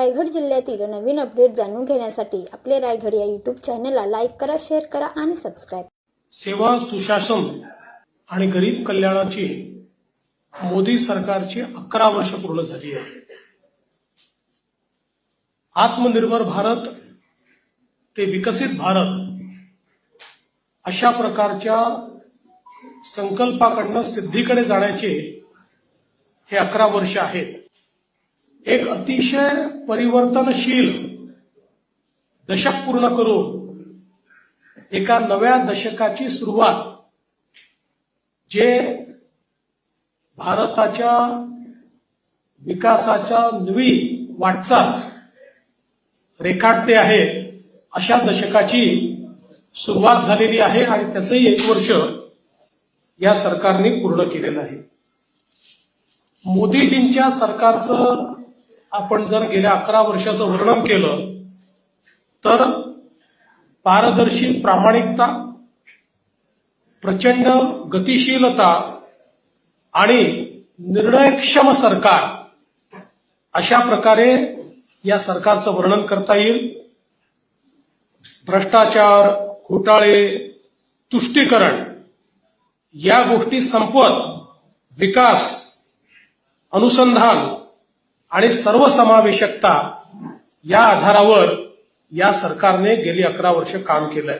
रायगड जिल्ह्यातील नवीन अपडेट जाणून घेण्यासाठी आपले रायगड या युट्यूब चॅनलला लाईक करा शेअर करा आणि सबस्क्राईब सेवा सुशासन आणि गरीब कल्याणाची मोदी सरकारची अकरा वर्ष पूर्ण झाली आहे. आत्मनिर्भर भारत ते विकसित भारत अशा प्रकारच्या संकल्पाकडनं सिद्धीकडे जाण्याचे हे अकरा वर्ष आहेत. एक अतिशय परिवर्तनशील दशक पूर्ण करून एका नव्या दशकाची सुरुवात जे भारताच्या विकासाच्या नवी वाटचाल रेखाटते आहे अशा दशकाची सुरुवात झालेली आहे आणि त्याचंही एक वर्ष या सरकारने पूर्ण केलेलं आहे. मोदीजींच्या सरकारचं आपण जर गेल्या अकरा वर्षाचं वर्णन केलं तर पारदर्शी प्रामाणिकता प्रचंड गतिशीलता आणि निर्णयक्षम सरकार अशा प्रकारे या सरकारचं वर्णन करता येईल. भ्रष्टाचार घोटाळे तुष्टीकरण या गोष्टी संपवत विकास अनुसंधान आणि सर्वसमावेशकता या आधारावर या सरकारने गेली अकरा वर्ष काम केलंय.